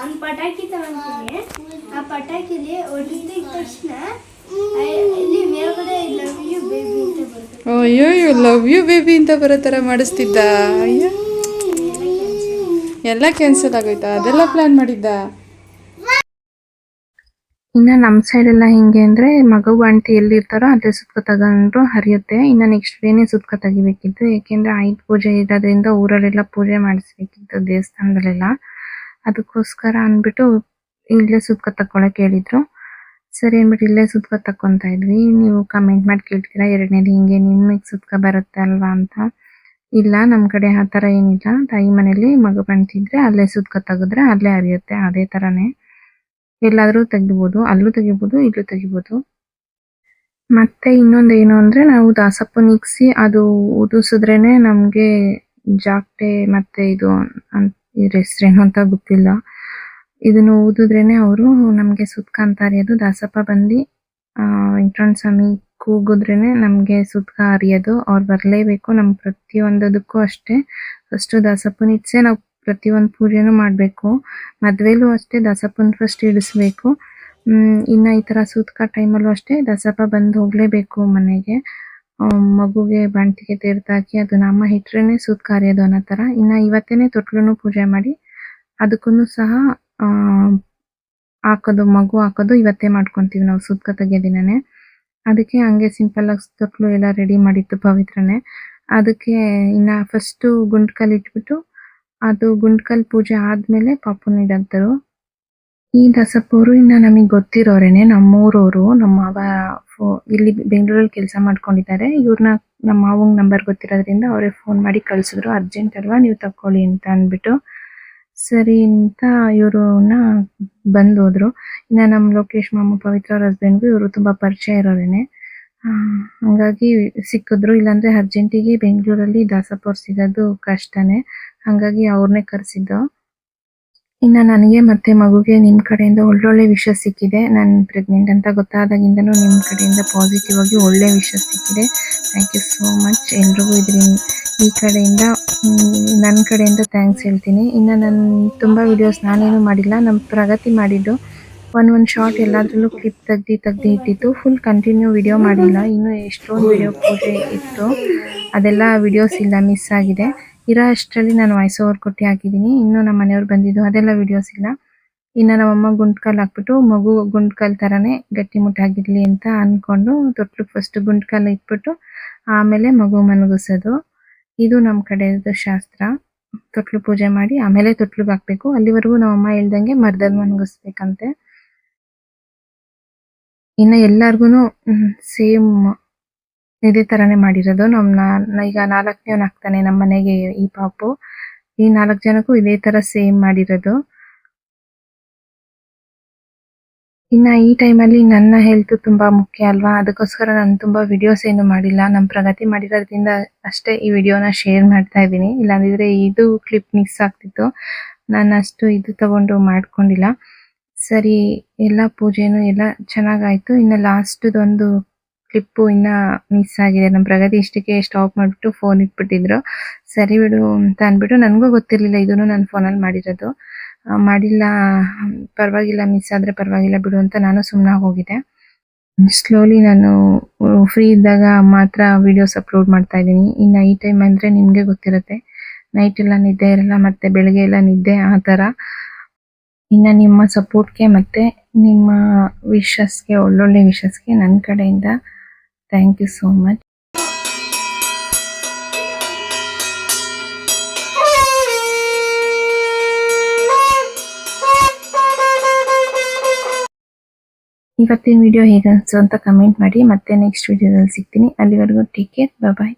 ಒಂದು ಪಟಾಕಿ ತಗೊಂಡಿದ್ದೀನಿ ಆ ಪಟಾಕಿಲಿ ಹೊಡಿದ ತಕ್ಷಣ ಆ, ಇಲ್ಲಿ ಮೇಲ್ಗಡೆ ಲವ್ ಯು ಬೇಬಿ ಅಂತ ಬರುತ್ತೆ. ಅಯ್ಯೋ ಲವ್ ಯು ಬೇಬಿ ಅಂತ ಬರೋ ಥರ ಮಾಡಿಸ್ತಿದ್ದ. ಅಯ್ಯೋ. ಎಲ್ಲ ಕ್ಯಾನ್ಸಲ್ ಆಗೋಯ್ತಾ? ಅದೆಲ್ಲ ಪ್ಲ್ಯಾನ್ ಮಾಡಿದ್ದ? ಇನ್ನು ನಮ್ಮ ಸೈಡೆಲ್ಲ ಹೆಂಗೆ ಅಂದರೆ ಮಗು ಆಂಟಿ ಎಲ್ಲಿರ್ತಾರೋ ಅದೇ ಸುತ್ಕ ತಗೊಂಡ್ರು ಹರಿಯುತ್ತೆ. ಇನ್ನು ನೆಕ್ಸ್ಟ್ ಡೇನೇ ಸುತ್ಕ ತೆಗಿಬೇಕಿತ್ತು. ಏಕೆಂದರೆ ಆಯುಧ ಪೂಜೆ ಇರೋದ್ರಿಂದ ಊರಲ್ಲೆಲ್ಲ ಪೂಜೆ ಮಾಡಿಸ್ಬೇಕಿತ್ತು ದೇವಸ್ಥಾನದಲ್ಲೆಲ್ಲ. ಅದಕ್ಕೋಸ್ಕರ ಅಂದ್ಬಿಟ್ಟು ಇಲ್ಲೇ ಸುತ್ಕೊ ತಕ್ಕೊಳಕ್ಕೆ ಹೇಳಿದ್ರು. ಸರಿ ಅಂದ್ಬಿಟ್ಟು ಇಲ್ಲೇ ಸುತ್ಕೊ ತಕ್ಕೊಂತ ಇದ್ವಿ. ನೀವು ಕಮೆಂಟ್ ಮಾಡಿ ಕೇಳ್ತೀರಾ? ಎರಡನೇದು ಹಿಂಗೆ ನಿಮಗೆ ಸುತ್ಕ ಬರುತ್ತೆ ಅಲ್ವಾ ಅಂತ. ಇಲ್ಲ ನಮ್ಮ ಕಡೆ ಆ ಥರ ಏನಿಲ್ಲ. ತಾಯಿ ಮನೇಲಿ ಮಗು ಬಂತಿದ್ರೆ ಅಲ್ಲೇ ಸುತ್ತಕ ತೆಗೆದ್ರೆ ಅಲ್ಲೇ ಹರಿಯುತ್ತೆ ಅದೇ ಥರನೇ. ಎಲ್ಲಾದರೂ ತೆಗಿಬೋದು. ಅಲ್ಲೂ ತೆಗಿಬೋದು, ಇಲ್ಲೂ ತೆಗಿಬೋದು. ಮತ್ತೆ ಇನ್ನೊಂದು ಏನು ಅಂದರೆ, ನಾವು ದಾಸಪ್ಪು ನಿಗ್ಸಿ ಅದು ಉದಿಸಿದ್ರೇನೆ ನಮಗೆ ಜಾಕ್ಟೆ ಮತ್ತೆ ಇದು ಅಂತ ಹೆಸ್ರೇನು ಅಂತ ಗೊತ್ತಿಲ್ಲ. ಇದನ್ನು ಓದಿದ್ರೇನೆ ಅವರು ನಮಗೆ ಸುತ್ಕ ಅಂತ ದಾಸಪ್ಪ ಬಂದು ವೆಂಕಟರಮಣ ಸ್ವಾಮಿ ಕೂಗಿದ್ರೇನೆ ನಮಗೆ ಸುತ್ಕ ಅರಿಯೋದು ಅವ್ರು ಬರಲೇಬೇಕು ನಮ್ಮ ಪ್ರತಿಯೊಂದದಕ್ಕೂ ಅಷ್ಟೇ. ಫಸ್ಟು ದಾಸಪ್ಪನ ಇಟ್ಸೆ ನಾವು ಪ್ರತಿಯೊಂದು ಪೂಜೆನೂ ಮಾಡಬೇಕು. ಮದುವೆಲೂ ಅಷ್ಟೇ ದಾಸಪ್ಪನ ಫಸ್ಟ್ ಇಡಿಸ್ಬೇಕು. ಹ್ಮ್, ಇನ್ನ ಈ ತರ ಸೂತ್ಕ ಟೈಮಲ್ಲೂ ಅಷ್ಟೇ ದಾಸಪ್ಪ ಬಂದು ಹೋಗ್ಲೇಬೇಕು ಮನೆಗೆ. ಮಗುಗೆ ಬಾಣ್ತಿಗೆ ತೀರ್ಥ ಅದು ನಮ್ಮ ಅಮ್ಮ ಸುತ್ಕ ಅರಿಯೋದು ಅನ್ನೋ ತರ. ಇನ್ನ ಇವತ್ತೇನೆ ತೊಟ್ಲುನು ಪೂಜೆ ಮಾಡಿ ಅದಕ್ಕೂ ಸಹ ಹಾಕೋದು, ಮಗು ಹಾಕೋದು ಇವತ್ತೇ ಮಾಡ್ಕೊತೀವಿ ನಾವು, ಸುತ್ಕ ದಿನನೇ. ಅದಕ್ಕೆ ಹಂಗೆ ಸಿಂಪಲ್ ಆಗಿ ತೊಟ್ಲು ಎಲ್ಲ ರೆಡಿ ಮಾಡಿತ್ತು ಪವಿತ್ರನೇ. ಅದಕ್ಕೆ ಇನ್ನ ಫಸ್ಟು ಗುಂಡ್ಕಲ್ ಇಟ್ಬಿಟ್ಟು, ಅದು ಗುಂಡ್ಕಲ್ ಪೂಜೆ ಆದ್ಮೇಲೆ ಪಾಪುನ ಇಡಂತರು. ಈ ದಸಪೂರು ಇನ್ನ ನಮಗೆ ಗೊತ್ತಿರೋರೇನೆ, ನಮ್ಮೂರವರು, ನಮ್ಮ ಮಾವ ಇಲ್ಲಿ ಬೆಂಗಳೂರಲ್ಲಿ ಕೆಲಸ ಮಾಡ್ಕೊಂಡಿದ್ದಾರೆ. ಇವ್ರನ್ನ ನಮ್ಮ ಮಾವಂಗೆ ನಂಬರ್ ಗೊತ್ತಿರೋದ್ರಿಂದ ಅವರೇ ಫೋನ್ ಮಾಡಿ ಕಳ್ಸಿದ್ರು ಅರ್ಜೆಂಟ್ ಅಲ್ವಾ, ನೀವು ತಕೊಳ್ಳಿ ಅಂತ ಅಂದ್ಬಿಟ್ಟು. ಸರಿ ಅಂತ ಇವ್ರನ್ನ ಬಂದ್ ಹೋದ್ರು ಇನ್ನ ನಮ್ಮ ಲೋಕೇಶ್ ಮಾಮ ಪವಿತ್ರ ಅವ್ರ ಹಸ್ಬೆಂಡ್ಗೂ ಇವರು ತುಂಬಾ ಪರಿಚಯ ಇರೋರೇನೆ. ಹಂಗಾಗಿ ಸಿಕ್ಕಿದ್ರು. ಇಲ್ಲಾಂದ್ರೆ ಅರ್ಜೆಂಟಿಗೆ ಬೆಂಗಳೂರಲ್ಲಿ ದಾಸಪುರ್ ಸಿಗೋದು ಕಷ್ಟನೇ. ಹಂಗಾಗಿ ಅವ್ರನ್ನೇ ಕರೆಸಿದ್ದು. ಇನ್ನ ನನಗೆ ಮತ್ತೆ ಮಗುಗೆ ನಿಮ್ ಕಡೆಯಿಂದ ಒಳ್ಳೊಳ್ಳೆ ವಿಷಯ ಸಿಕ್ಕಿದೆ. ನಾನು ಪ್ರೆಗ್ನೆಂಟ್ ಅಂತ ಗೊತ್ತಾದಾಗಿಂದನು ನಿಮ್ ಕಡೆಯಿಂದ ಪಾಸಿಟಿವ್ ಆಗಿ ಒಳ್ಳೆ ವಿಷಯ ಸಿಕ್ಕಿದೆ. ಥ್ಯಾಂಕ್ ಯು ಸೋ ಮಚ್ ಎಲ್ರಿಗೂ ಇದ್ರಿಂದ ಈ ಕಡೆಯಿಂದ ನನ್ನ ಕಡೆಯಿಂದ ಥ್ಯಾಂಕ್ಸ್ ಹೇಳ್ತೀನಿ. ಇನ್ನು ನಾನು ತುಂಬ ವಿಡಿಯೋಸ್ ನಾನೇನು ಮಾಡಿಲ್ಲ ನಮ್ಮ ಪ್ರಗತಿ ಮಾಡಿದ್ದು ಒಂದು ಒಂದು ಶಾರ್ಟ್ ಎಲ್ಲದರಲ್ಲೂ ಕ್ಲಿಪ್ ತೆಗ್ದು ತೆಗ್ದು ಇಟ್ಟಿತ್ತು ಫುಲ್ ಕಂಟಿನ್ಯೂ ವಿಡಿಯೋ ಮಾಡಿಲ್ಲ. ಇನ್ನು ಎಷ್ಟೊಂದು ವಿಡಿಯೋ ಪೂಜೆ ಇತ್ತು. ಅದೆಲ್ಲ ವಿಡಿಯೋಸ್ ಇಲ್ಲ ಮಿಸ್ ಆಗಿದೆ. ಇರೋ ಅಷ್ಟರಲ್ಲಿ ನಾನು ವಾಯ್ಸ್ ಓವರ್ ಕೊಟ್ಟು ಹಾಕಿದ್ದೀನಿ. ಇನ್ನು ನಮ್ಮ ಮನೆಯವ್ರು ಬಂದಿದ್ದು ಅದೆಲ್ಲ ವಿಡಿಯೋಸ್ ಇಲ್ಲ. ಇನ್ನು ನಮ್ಮಮ್ಮ ಗುಂಡ್ಕಲ್ ಹಾಕ್ಬಿಟ್ಟು, ಮಗು ಗುಂಡ್ಕಲ್ ಥರನೇ ಗಟ್ಟಿಮುಟ್ಟಾಗಿರ್ಲಿ ಅಂತ ಅಂದ್ಕೊಂಡು ತೊಟ್ಲು ಫಸ್ಟ್ ಗುಂಡ್ಕಾಲು ಇಟ್ಬಿಟ್ಟು, ಆಮೇಲೆ ಮಗು ಮಲಗಿಸೋದು ಇದು ನಮ್ಮ ಕಡೆದು ಶಾಸ್ತ್ರ. ತೊಟ್ಲು ಪೂಜೆ ಮಾಡಿ ಆಮೇಲೆ ತೊಟ್ಲಿಗೆ ಹಾಕ್ಬೇಕು. ಅಲ್ಲಿವರೆಗೂ ನಮ್ಮಮ್ಮ ಹೇಳ್ದಂಗೆ ಮರದಲ್ಲಿ ಒಣಗಿಸ್ಬೇಕಂತೆ ಇನ್ನು ಎಲ್ಲಾರ್ಗುನು ಸೇಮ್ ಇದೇ ತರಾನೇ ಮಾಡಿರೋದು. ನಮ್ ನಾ ಈಗ ನಾಲ್ಕನೇ ಹಾಕ್ತಾನೆ ನಮ್ಮ ಮನೆಗೆ ಈ ಪಾಪು. ಈ ನಾಲ್ಕು ಜನಕ್ಕೂ ಇದೇ ತರ ಸೇಮ್ ಮಾಡಿರೋದು. ಇನ್ನ ಈ ಟೈಮಲ್ಲಿ ನನ್ನ ಹೆಲ್ತ್ ತುಂಬಾ ಮುಖ್ಯ ಅಲ್ವಾ? ಅದಕ್ಕೋಸ್ಕರ ನಾನು ತುಂಬಾ ವಿಡಿಯೋಸ್ ಏನು ಮಾಡಿಲ್ಲ. ನಮ್ಮ ಪ್ರಗತಿ ಮಾಡಿರೋದ್ರಿಂದ ಅಷ್ಟೇ ಈ ವಿಡಿಯೋನ ಶೇರ್ ಮಾಡ್ತಾ ಇದ್ದೀನಿ. ಇಲ್ಲಾಂದಿದ್ರೆ ಇದು ಕ್ಲಿಪ್ ಮಿಸ್ ಆಗ್ತಿತ್ತು. ನಾನು ಅಷ್ಟು ಇದು ತಗೊಂಡು ಮಾಡ್ಕೊಂಡಿಲ್ಲ. ಸರಿ, ಎಲ್ಲ ಪೂಜೆನೂ ಎಲ್ಲ ಚೆನ್ನಾಗಾಯ್ತು. ಇನ್ನು ಲಾಸ್ಟ್ದೊಂದು ಕ್ಲಿಪ್ಪು ಇನ್ನ ಮಿಸ್ ಆಗಿದೆ. ನಮ್ಮ ಪ್ರಗತಿ ಇಷ್ಟಕ್ಕೆ ಸ್ಟಾಪ್ ಮಾಡಿಬಿಟ್ಟು ಫೋನ್ ಇಟ್ಬಿಟ್ಟಿದ್ರು. ಸರಿ ಬಿಡು ಅಂತ ಅಂದ್ಬಿಟ್ಟು, ನನಗೂ ಗೊತ್ತಿರಲಿಲ್ಲ ಇದನ್ನು ನಾನು ಫೋನಲ್ಲಿ ಮಾಡಿರೋದು. ಮಾಡಿಲ್ಲ, ಪರವಾಗಿಲ್ಲ ಮಿಸ್ ಆದರೆ ಪರವಾಗಿಲ್ಲ ಬಿಡು ಅಂತ ನಾನು ಸುಮ್ಮನೆ ಹೋಗಿದ್ದೆ ಸ್ಲೋಲಿ ನಾನು ಫ್ರೀ ಇದ್ದಾಗ ಮಾತ್ರ ವಿಡಿಯೋಸ್ ಅಪ್ಲೋಡ್ ಮಾಡ್ತಾ ಇದ್ದೀನಿ. ಇನ್ನು ಈ ಟೈಮ್ ಅಂದರೆ ನಿಮಗೆ ಗೊತ್ತಿರುತ್ತೆ. ನೈಟ್ ಎಲ್ಲ ನಿದ್ದೆ ಇರಲ್ಲ, ಮತ್ತೆ ಬೆಳಗ್ಗೆ ಎಲ್ಲ ನಿದ್ದೆ ಆ ಥರ. ಇನ್ನು ನಿಮ್ಮ ಸಪೋರ್ಟ್ಗೆ ಮತ್ತೆ ನಿಮ್ಮ ವಿಶಸ್ಗೆ ಒಳ್ಳೊಳ್ಳೆ ವಿಶಸ್ಗೆ ನನ್ನ ಕಡೆಯಿಂದ ಥ್ಯಾಂಕ್ ಯು ಸೋ ಮಚ್ ಇವತ್ತಿನ ವಿಡಿಯೋ ಹೇಗೆ ಅನ್ಸು ಅಂತ ಕಮೆಂಟ್ ಮಾಡಿ. ಮತ್ತೆ ನೆಕ್ಸ್ಟ್ ವಿಡಿಯೋದಲ್ಲಿ ಸಿಗ್ತೀನಿ. ಅಲ್ಲಿವರೆಗೂ ಟೇಕ್ ಕೇರ್ ಬಾಯ್